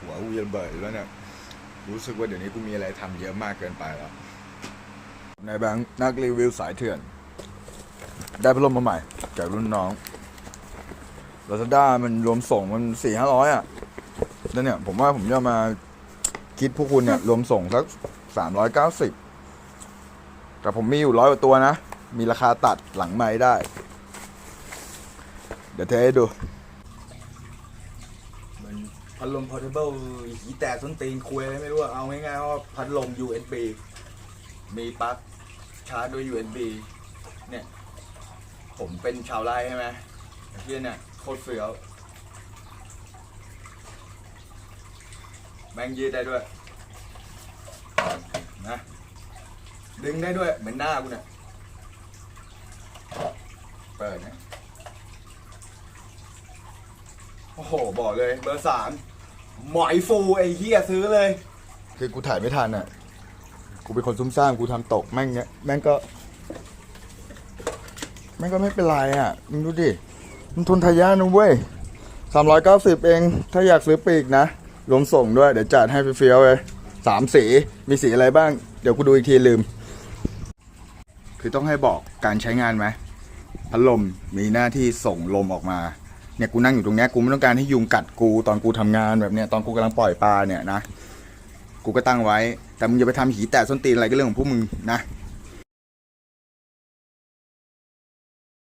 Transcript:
หัวกูจะเบิดอแล้วเนี่ย รู้สึกว่าเดี๋ยวนี้กูมีอะไรทำเยอะมากเกินไปแล้วในายแบงค์นักรีวิวสายเถื่อน ได้พัดลมมาใหม่ จากรุ่นน้องลาซาด้ามันรวมส่งมันสี่ห้าร้อยอะแล้วเนี่ย ผมว่าผมจะมาคิดพวกคุณเนี่ย รวมส่งสักสามร้อยเก้าสิบแต่ผมมีอยู่ร้อยกว่าตัวนะ มีราคาตัดหลังไม้ได้ เดี๋ยวเทให้ดู พัดลม portable หีแตกส้นตีนคุยอะไรไม่รู้เอาง่ายๆว่าพัดลม USB มีปลั๊กชาร์จด้วย USB เนี่ย ผมเป็นชาวไร่ใช่ไหมไอ้เฮียเนี่ยโคตรเฟี้ยวแม่งยืดได้ด้วยนะดึงได้ด้วยเหมือนหน้ากูเนี่ยเปิดนะ โอ้โห บอกเลยเบอร์สามหมอยฟูไอ้เฮียซื้อเลย คือกูถ่ายไม่ทันอะ กูเป็นคนซุ่มซ่ามกูทำตกแม่งเนี้ยแม่งก็ แม่งก็ไม่เป็นไรอะมึงดูดิ มันทุนทายานะเว้ยสามร้อยเก้าสิบเอง ถ้าอยากซื้อปีกนะ รวมส่งด้วย เดี๋ยวจัดให้เฟี้ยวๆเลยสามสี มีสีอะไรบ้าง เดี๋ยวกูดูอีกทีลืม คือต้องให้บอกการใช้งานไหม พัดลมมีหน้าที่ส่งลมออกมา เนี่ยกูนั่งอยู่ตรงเนี้ยกูไม่ต้องการให้ยุงกัดกูตอนกูทำงานแบบเนี้ยตอนกูกำลังปล่อยปลาเนี่ยนะ กูก็ตั้งไว้ แต่มึงอย่าไปทำหีแตะส้นตีนอะไรก็เรื่องของพวกมึงนะ